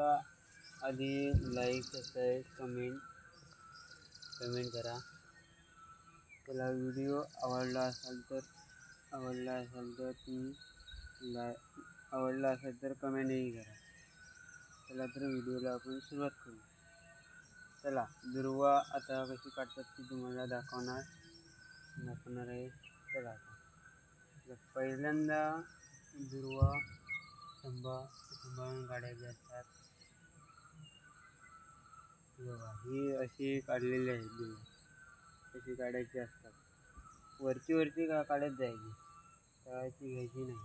आधी like subscribe comment comment करा. त्याला व्हिडिओ आवडला असेल तर आवडला असेल तर तुम्ही लाय आवडला असेल तर कमेंटही करा. चला तर व्हिडिओला आपण सुरुवात करू. चला दुर्वा आता कशी काढतात ती तुम्हाला दाखवणार. दाखवणार आहे. चला आता. तर पहिल्यांदा दुर्वा संभा सांभाळून काढायचे असतात. बघा ही अशी काढलेली आहेत देवा. अशी काढायची असतात. वरची वरची का काढत जायची? तळाची घ्यायची नाही.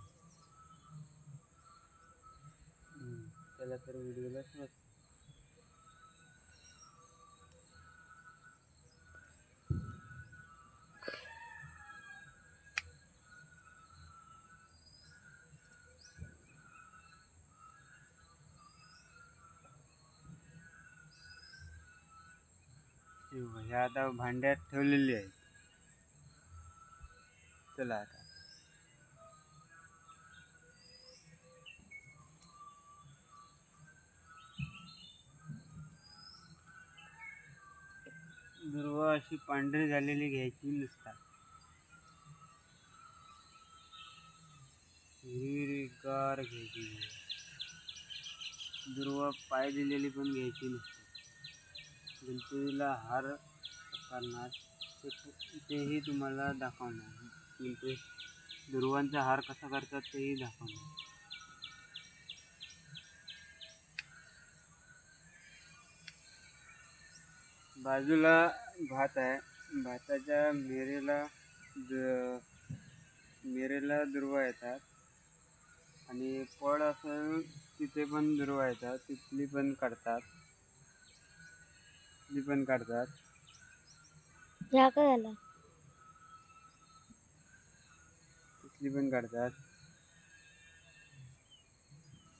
हम्म, चला तर व्हिडिओला हे ह्या आता भांड्यात ठेवलेली आहे. चला आता. दुर्वा अशी पांढरी झालेली घ्यायची नसतात हिरवीगार घ्यायची. दुर्वा पाय दिलेली पण घ्यायची नसते. गणपतीला हार करणार. ते तेही तुम्हाला दाखवणार. म्हणजे गणपती दुर्वांचा हार कसा करतात तेही दाखवणार. बाजूला भात आहे. भाताच्या मेरेला द मेरेला दुर्वा येतात. आणि फळ असेल तिथे पण दुर्वा येतात. तिथली पण काढतात तिथली पण काढतात. ह्या काय झाला तिथली पण काढतात.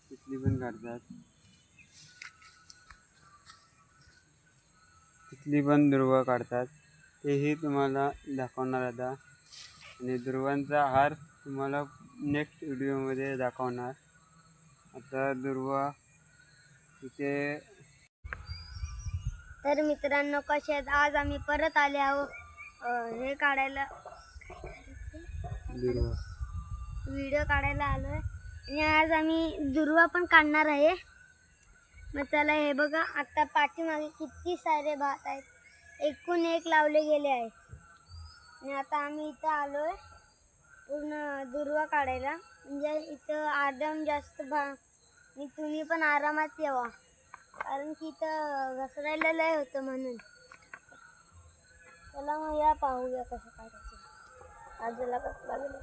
तिथली पण काढतात. तिथली पण दुर्वा काढतात. तेही तुम्हाला दाखवणार आता. आणि दुर्वांचा हार तुम्हाला नेक्स्ट व्हिडिओमध्ये दाखवणार. आता दुर्वा इथे तर मित्रांनो कसे आहेत? आज आम्ही परत आले आहोत. हे काढायला व्हिडिओ काढायला आलोय. आणि आज आम्ही दुर्वा पण काढणार आहे. मग चला हे बघा आता पाठीमागे किती सारे भात आहेत. एकूण एक लावले गेले आहेत. आणि आता आम्ही इथं आलोय पूर्ण दुर्वा काढायला. म्हणजे इथं आराम जास्त भा आणि तुम्ही पण आरामात यावा. कारण की इथं घसरायला लय होतं म्हणून. चला मग या पाहूया कसं काय बाजूला कसं लागलं